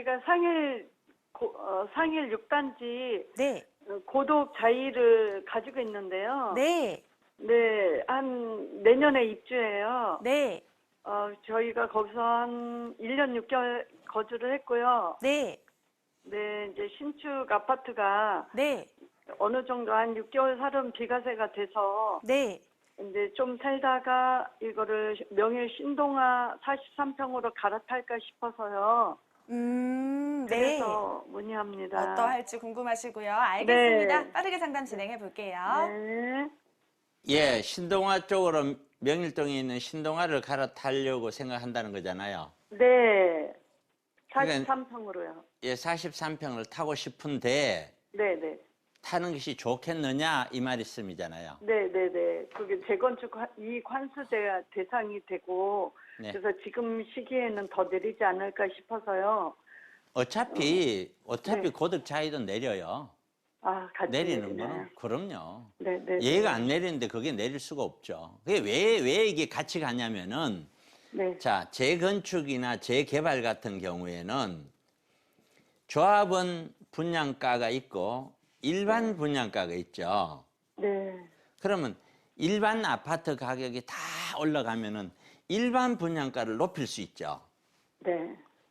저희가 상일 고, 어, 상일 6단지 네. 고독 자이를 가지고 있는데요. 네. 네, 한 내년에 입주해요. 네. 어, 저희가 거기서 한 1년 6개월 거주를 했고요. 네. 네, 이제 신축 아파트가 네. 어느 정도 한 6개월 살은 비과세가 돼서 네. 이제 좀 살다가 이거를 명일 신동아 43평으로 갈아탈까 싶어서요. 음, 네. 그래서 문의합니다. 어떠할지 궁금하시고요. 알겠습니다. 네. 빠르게 상담 진행해 볼게요. 네. 예, 신동아 쪽으로 명일동에 있는 신동아를 갈아타려고 생각한다는 거잖아요. 네. 그러니까- 43평으로요. 예, 43평을 타고 싶은데 네, 네. 타는 것이 좋겠느냐 이 말씀이잖아요. 네, 네, 네. 그게 재건축 화- 이익 환수제가 대상이 되고 네. 그래서 지금 시기에는 더 내리지 않을까 싶어서요. 어차피 어차피 네. 고득 차이도 내려요. 아, 같이 내리는 내리나요? 거는 그럼요. 네, 네. 얘가 안 내리는데 그게 내릴 수가 없죠. 그게 왜, 왜 이게 같이 가냐면은 네. 자, 재건축이나 재개발 같은 경우에는 조합원 분양가가 있고 일반 분양가가 있죠. 네. 그러면 일반 아파트 가격이 다 올라가면은 일반 분양가를 높일 수 있죠. 네.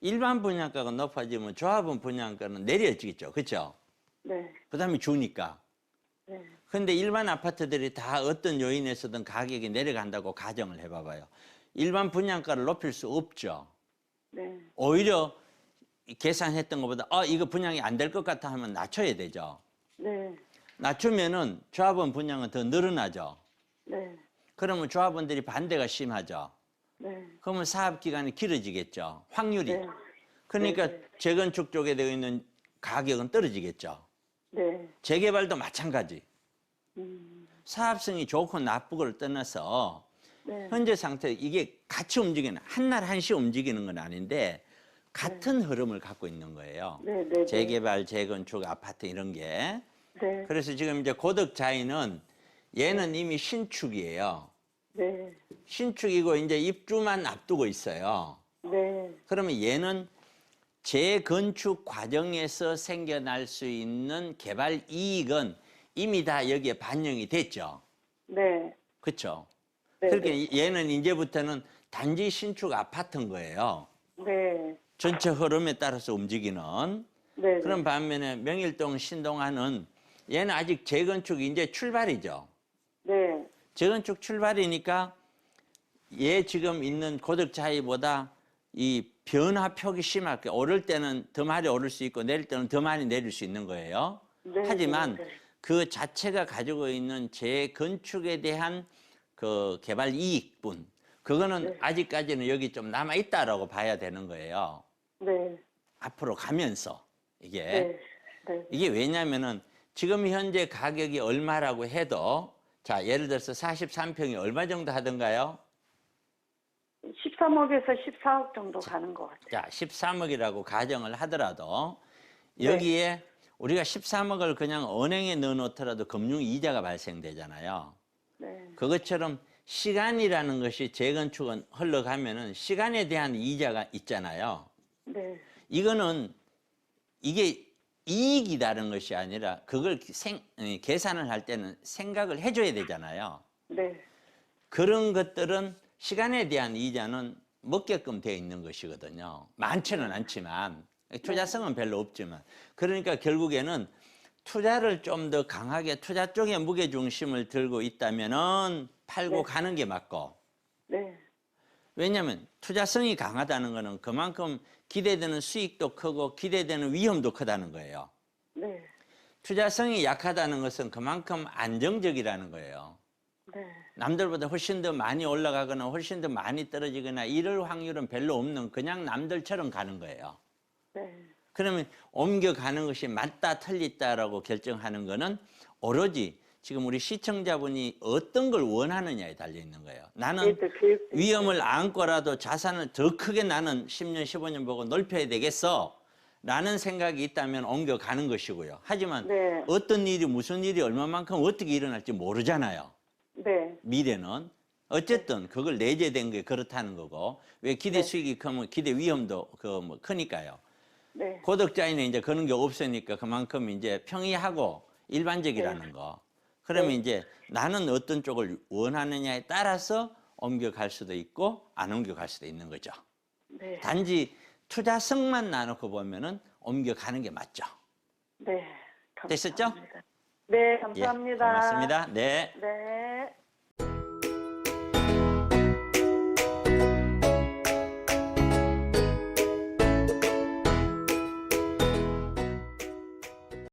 일반 분양가가 높아지면 조합원 분양가는 내려지겠죠. 그렇죠? 네. 그다음에 주니까. 네. 근데 일반 아파트들이 다 어떤 요인에서든 가격이 내려간다고 가정을 해 봐봐요. 일반 분양가를 높일 수 없죠. 네. 오히려 계산했던 것보다 어 이거 분양이 안 될 것 같아 하면 낮춰야 되죠. 네. 낮추면은 조합원 분양은 더 늘어나죠. 네. 그러면 조합원들이 반대가 심하죠. 네. 그러면 사업 기간이 길어지겠죠. 확률이. 네. 그러니까 네, 네. 재건축 쪽에 되어 있는 가격은 떨어지겠죠. 네. 재개발도 마찬가지. 음. 사업성이 좋고 나쁘고를 떠나서 네. 현재 상태 이게 같이 움직이는 한날 한시 움직이는 건 아닌데 같은 흐름을 갖고 있는 거예요. 네, 네. 네. 재개발, 재건축, 아파트 이런 게. 네. 그래서 지금 이제 고덕자이는 얘는 이미 신축이에요. 네. 신축이고 이제 입주만 앞두고 있어요. 네. 그러면 얘는 재건축 과정에서 생겨날 수 있는 개발 이익은 이미 다 여기에 반영이 됐죠. 네. 그렇죠? 네. 그렇게 얘는 이제부터는 단지 신축 아파트인 거예요. 네. 전체 흐름에 따라서 움직이는. 네. 그런 반면에 명일동 신동아는 얘는 아직 재건축 이제 출발이죠. 네. 재건축 출발이니까 얘 지금 있는 고득 차이보다 이 변화 폭이 심하게 오를 때는 더 많이 오를 수 있고 내릴 때는 더 많이 내릴 수 있는 거예요. 네, 하지만 네, 네. 그 자체가 가지고 있는 재건축에 대한 그 개발 이익분 그거는 네. 아직까지는 여기 좀 남아 있다라고 봐야 되는 거예요. 네. 앞으로 가면서 이게 네. 네. 이게 왜냐면은 지금 현재 가격이 얼마라고 해도 자 예를 들어서 43평이 얼마 정도 하던가요? 13억에서 14억 정도 가는 것 같아요. 자 13억이라고 가정을 하더라도 네. 여기에 우리가 13억을 그냥 은행에 넣어놓더라도 금융 이자가 발생되잖아요. 네. 그것처럼 시간이라는 것이 재건축은 흘러가면은 시간에 대한 이자가 있잖아요. 네. 이거는 이게 이익이다는 것이 아니라 그걸 생, 에, 계산을 할 때는 생각을 해줘야 되잖아요. 네. 그런 것들은 시간에 대한 이자는 먹게끔 되어 있는 것이거든요. 많지는 않지만 투자성은 별로 없지만 그러니까 결국에는 투자를 좀 더 강하게 투자 쪽에 무게 중심을 들고 있다면은 팔고 네. 가는 게 맞고 네. 왜냐하면 투자성이 강하다는 것은 그만큼 기대되는 수익도 크고 기대되는 위험도 크다는 거예요. 네. 투자성이 약하다는 것은 그만큼 안정적이라는 거예요. 네. 남들보다 훨씬 더 많이 올라가거나 훨씬 더 많이 떨어지거나 이럴 확률은 별로 없는 그냥 남들처럼 가는 거예요. 네. 그러면 옮겨가는 것이 맞다 틀리다라고 결정하는 거는 오로지 지금 우리 시청자분이 어떤 걸 원하느냐에 달려 있는 거예요. 나는 일단 교육 위험을 안고라도 자산을 더 크게 나는 10년, 15년 보고 넓혀야 되겠어. 라는 생각이 있다면 옮겨가는 것이고요. 하지만 네. 어떤 일이 무슨 일이 얼마만큼 어떻게 일어날지 모르잖아요. 네. 미래는. 어쨌든 그걸 내재된 게 그렇다는 거고 왜 기대 네. 수익이 크면 기대 위험도 그 뭐 크니까요. 네. 고덕자에는 이제 그런 게 없으니까 그만큼 이제 평이하고 일반적이라는 거. 그러면 네. 이제 나는 어떤 쪽을 원하느냐에 따라서 옮겨갈 수도 있고 안 옮겨갈 수도 있는 거죠. 네. 단지 투자성만 나놓고 보면은 옮겨가는 게 맞죠. 네. 됐었죠? 감사합니다. 네, 예, 감사합니다. 고맙습니다. 네. 네.